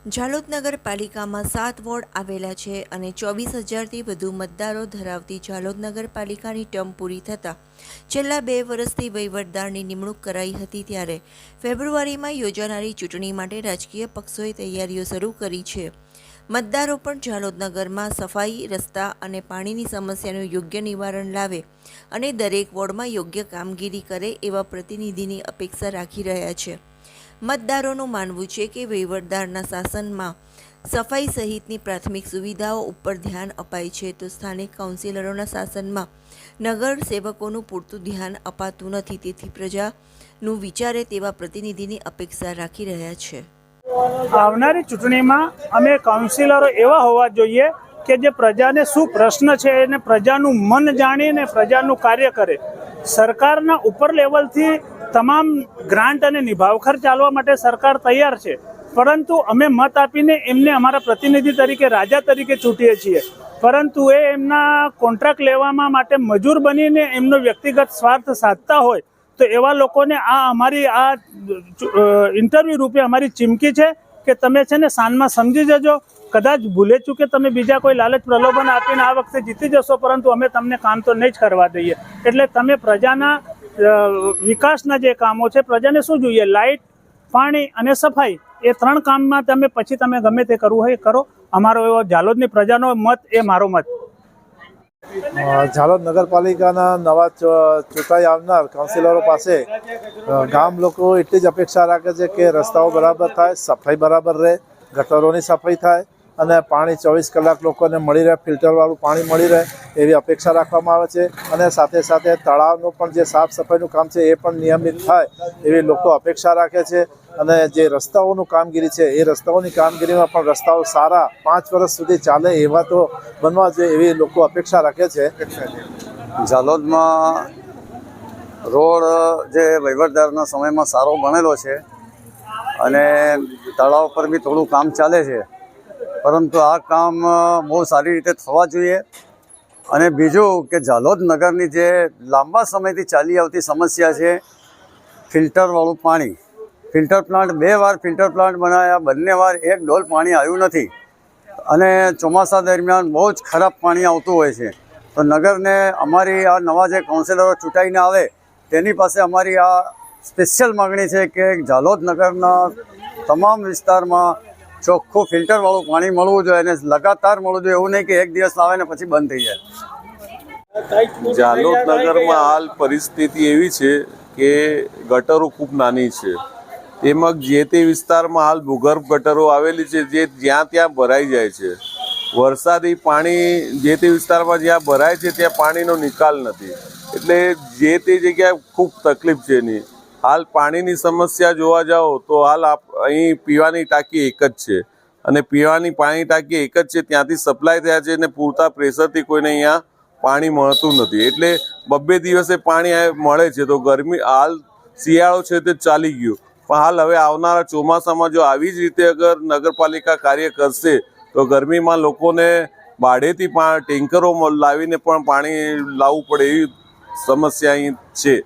ઝાલોદ નગરપાલિકામાં સાત વોર્ડ આવેલા છે અને ચોવીસ હજારથી વધુ મતદારો ધરાવતી ઝાલોદ નગરપાલિકાની ટર્મ પૂરી થતાં છેલ્લા બે વર્ષથી વહીવટદારની નિમણૂક કરાઈ હતી ત્યારે ફેબ્રુઆરીમાં યોજાનારી ચૂંટણી માટે રાજકીય પક્ષોએ તૈયારીઓ શરૂ કરી છે. મતદારો પણ ઝાલોદ નગરમાં સફાઈ, રસ્તા અને પાણીની સમસ્યાનું યોગ્ય નિવારણ લાવે અને દરેક વોર્ડમાં યોગ્ય કામગીરી કરે એવા પ્રતિનિધિની અપેક્ષા રાખી રહ્યા છે. મતદારોનું માનવું છે કે વહીવટદારના શાસનમાં સફાઈ સહિતની પ્રાથમિક સુવિધાઓ ઉપર ધ્યાન અપાય છે, તો સ્થાનિક કાઉન્સિલરોના શાસનમાં નગર સેવકોનું પૂરતું ધ્યાન અપાતું નથી. તેથી પ્રજાનું વિચારે તેવા પ્રતિનિધિની અપેક્ષા રાખી રહ્યા છે. આવનારી ચૂંટણીમાં અમે કાઉન્સિલરો એવા હોવા જોઈએ કે જે પ્રજાને શું પ્રશ્ન છે અને પ્રજાનું મન જાણીને પ્રજાનું કાર્ય કરે. સરકારના ઉપર લેવલથી તમામ ગ્રાન્ટ અને નિભાવખર ચાલવા માટે સરકાર તૈયાર છે. પરંતુ અમે મત આપીને એમને અમારા પ્રતિનિધિ તરીકે, રાજા તરીકે ચૂંટીએ છીએ. પરંતુ એ એમના કોન્ટ્રાક્ટ લેવામાં માટે મજૂર બનીને એમનો વ્યક્તિગત સ્વાર્થ સાધતા હોય, તો એવા લોકોને આ અમારી, આ ઇન્ટરવ્યૂ રૂપે અમારી ચીમકી છે. કે તમે છે ને સાંજમાં સમજી જજો. કદાચ ભૂલે ચૂકે તમે બીજા કોઈ લાલચ પ્રલોભન આપીને આ વખતે જીતી જશો, પરંતુ અમે તમને કામ તો નહીં જ કરવા દઈએ. એટલે તમે પ્રજાના વિકાસના જે કામો છે, પ્રજાને શું જોઈએ? લાઇટ, પાણી અને સફાઈ. એ ત્રણ કામમાં તમે પછી તમે ગમે તે કરવું હોય કરો. અમારો એવો ઝાલોદની પ્રજાનો મત, એ મારો મત. ઝાલોદ નગરપાલિકાના નવા ચૂંટાઈ આવનાર કાઉન્સિલરો પાસે ગામ લોકો એટલી જ અપેક્ષા રાખે છે કે રસ્તાઓ બરાબર થાય, સફાઈ બરાબર રહે, ગટરોની સફાઈ થાય અને પાણી ચોવીસ કલાક લોકોને મળી રહે, ફિલ્ટરવાળું પાણી મળી રહે. એવી અપેક્ષા રાખવામાં આવે છે. અને સાથે સાથે તળાવનું પણ જે સાફ સફાઈનું કામ છે એ પણ નિયમિત થાય એવી લોકો અપેક્ષા રાખે છે. અને જે રસ્તાઓનું કામગીરી છે, એ રસ્તાઓની કામગીરીમાં પણ રસ્તાઓ સારા પાંચ વર્ષ સુધી ચાલે એવા તો બનવા જોઈએ એવી લોકો અપેક્ષા રાખે છે. ઝાલોદમાં રોડ જે વહીવટદારના સમયમાં સારો બનેલો છે અને તળાવ પર બી થોડું કામ ચાલે છે. પરંતુ આ કામ બહુ સારી રીતે થવા જોઈએ. અને બીજું કે જાલોદ નગરની જે લાંબા સમયથી ચાલી આવતી સમસ્યા છે, ફિલ્ટરવાળું પાણી. ફિલ્ટર પ્લાન્ટ બે વાર ફિલ્ટર પ્લાન્ટ બનાવ્યા બંને વાર એક ડોલ પાણી આવ્યું નથી. અને ચોમાસા દરમિયાન બહુ જ ખરાબ પાણી આવતું હોય છે. તો નગરને અમારી આ નવા જે કાઉન્સિલરો ચૂંટાઈને આવે, તેની પાસે અમારી આ સ્પેશિયલ માગણી છે કે ઝાલોદ નગરના તમામ વિસ્તારમાં ચોખ્ખું ફિલ્ટરવાળું પાણી મળવું જોઈએ અને લગાતાર મળવું જોઈએ. એવું નહીં કે એક દિવસ આવે ને પછી બંધ થઈ જાય. જાલોદ નગરમાં હાલ પરિસ્થિતિ એવી છે કે ગટરો ખૂબ નાની છે. તેમાં જે તે વિસ્તારમાં હાલ ભૂગર્ભ ગટરો આવેલી છે, જે જ્યાં ત્યાં ભરાઈ જાય છે. વરસાદી પાણી જે તે વિસ્તારમાં જ્યાં ભરાય છે, ત્યાં પાણીનો નિકાલ નથી. એટલે જે તે જગ્યાએ ખૂબ તકલીફ છે એની. હાલ પાણીની સમસ્યા જોવા જાઓ તો હાલ આપ અહીં પીવાની ટાંકી એક જ છે. અને પીવાની પાણી ટાંકી એક જ છે, ત્યાંથી સપ્લાય થયા છે અને પૂરતા પ્રેશરથી કોઈને અહીંયા પાણી મળતું નથી. એટલે બબ્બે દિવસે પાણી મળે છે તો ગરમી હાલ શિયાળો છે તે ચાલી ગયું. પણ હાલ હવે આવનારા ચોમાસામાં જો આવી જ રીતે અગર નગરપાલિકા કાર્ય કરશે તો ગરમીમાં લોકોને ભાડેથી ટેન્કરો લાવીને પણ પાણી લાવવું પડે એવી સમસ્યા અહીં છે.